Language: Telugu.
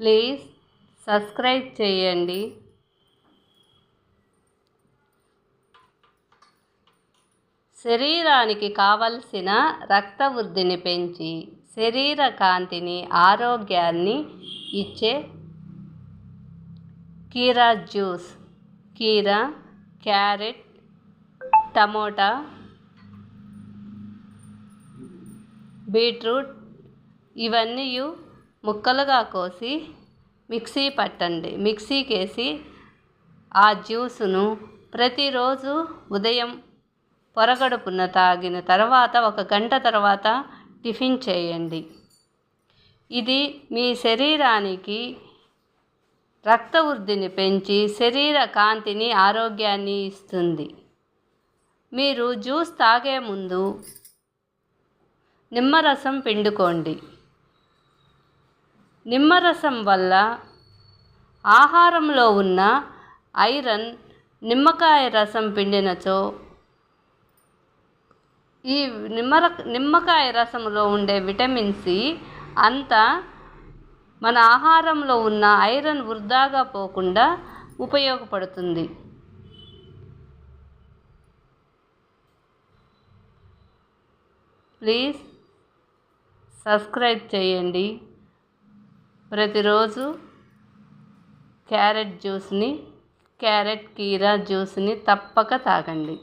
ప్లీజ్ సబ్స్క్రైబ్ చేయండి. శరీరానికి కావలసిన రక్త వృద్ధిని పెంచి శరీర కాంతిని ఆరోగ్యాన్ని ఇచ్చే కీరా జ్యూస్ కీరా క్యారెట్ టమోటా బీట్రూట్ ఇవన్నీ ముక్కలుగా కోసి మిక్సీ పట్టండి. మిక్సీకి వేసి ఆ జ్యూసును ప్రతిరోజు ఉదయం పొరగడుపున తాగిన తర్వాత ఒక గంట తర్వాత టిఫిన్ చేయండి. ఇది మీ శరీరానికి రక్త వృద్ధిని పెంచి శరీర కాంతిని ఆరోగ్యాన్ని ఇస్తుంది. మీరు జ్యూస్ తాగే ముందు నిమ్మరసం పిండుకోండి. నిమ్మరసం వల్ల ఆహారంలో ఉన్న ఐరన్ నిమ్మకాయ రసం పిండినచో ఈ నిమ్మర నిమ్మకాయ రసంలో ఉండే విటమిన్ సి అంతా మన ఆహారంలో ఉన్న ఐరన్ వృధాగా పోకుండా ఉపయోగపడుతుంది. ప్లీజ్ సబ్స్క్రైబ్ చేయండి. ప్రతిరోజు క్యారెట్ జ్యూస్ని క్యారెట్ కీరా జ్యూస్ని తప్పక తాగండి.